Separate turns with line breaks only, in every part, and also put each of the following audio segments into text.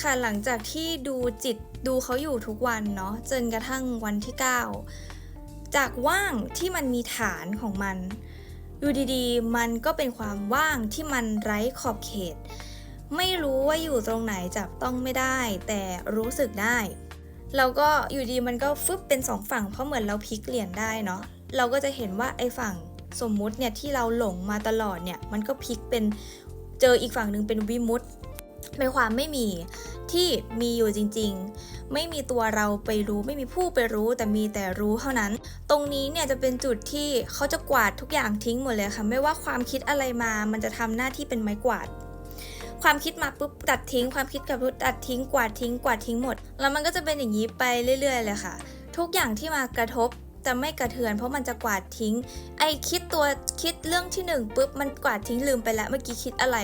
ค่ะหลังจากที่ดูจิตดูเขาอยู่ทุกวันเนาะจนกระทั่งวันที่ 9 จากว่างที่มันมีฐานของมันอยู่ดีๆ มันก็เป็นความว่างที่มันไร้ขอบเขต ไม่รู้ว่าอยู่ตรงไหนจับต้องไม่ได้ แต่รู้สึกได้แล้วก็อยู่ดีมันก็ฟึบเป็นสองฝั่งเพราะเหมือนเราพลิกเหรียญได้เนาะเราก็จะเห็นว่าไอ้ฝั่งสมมุติเนี่ยที่เราหลงมาตลอดเนี่ยมันก็พลิกเป็นเจออีกฝั่งหนึ่งเป็นวิมุต เป็นความไม่มีที่มีอยู่จริง ๆ ไม่มีตัวเราไปรู้ ไม่มีผู้ไปรู้ แต่มีแต่รู้เท่านั้น ตรงนี้เนี่ยจะเป็นจุดที่เขาจะกวาดทุกอย่างทิ้งหมดเลยค่ะ ไม่ว่าความคิดอะไรมา มันจะทำหน้าที่เป็นไม้กวาด ความคิดมาปุ๊บตัดทิ้ง ความคิดกับปุ๊บตัดทิ้ง กวาดทิ้ง กวาดทิ้งหมด แล้วมันก็จะเป็นอย่างนี้ไปเรื่อยๆเลยค่ะ ทุกอย่างที่มากระทบ จะไม่กระเทือน เพราะมันจะกวาดทิ้ง ไอคิดตัวคิดเรื่องที่หนึ่งปุ๊บมันกวาดทิ้งลืมไปแล้วเมื่อกี้คิดอะไร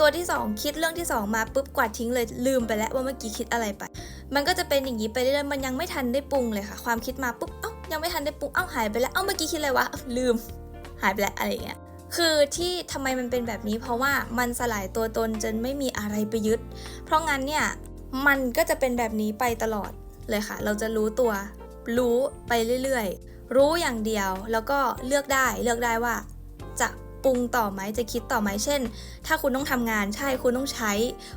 ตัวที่สองคิดเรื่องที่สองมาปุ๊บกวาดทิ้งเลยลืมไปแล้วว่าเมื่อกี้คิดอะไรไป มันก็จะเป็นอย่างนี้ไปเรื่อยๆมันยังไม่ทันได้ปรุงเลยค่ะ ความคิดมาปุ๊บเอ้ายังไม่ทันได้ปรุงเอ้าหายไปแล้วเอ้าเมื่อกี้คิดอะไรวะลืม หายไปแล้วอะไรอย่างเงี้ยคือที่ทำไมมันเป็นแบบนี้ เพราะว่ามันสลายตัวตนจนไม่มีอะไรไปยึด เพราะงั้นเนี่ยมันก็จะเป็นแบบนี้ไปตลอดเลยค่ะ เราจะรู้ตัว รู้ไปเรื่อยๆ รู้อย่างเดียวแล้วก็เลือกได้เลือกได้ว่า จะปรุงต่อไหมจะคิดต่อไหมเช่น ถ้าคุณต้องทำงานใช่คุณต้องใช้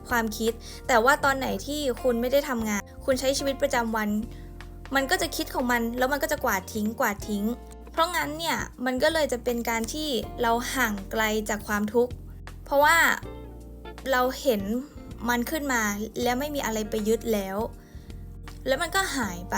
ความคิด แต่ว่าตอนไหนที่คุณไม่ได้ทำงาน คุณใช้ชีวิตประจำวัน มันก็จะคิดของมัน แล้วมันก็จะกวาดทิ้งกวาดทิ้ง เพราะงั้นเนี่ยมันก็เลยจะเป็นการที่เราห่างไกลจากความทุกข์เพราะว่าเราเห็นมันขึ้นมาแล้วไม่มีอะไรไปยึดแล้ว แล้วมันก็หายไป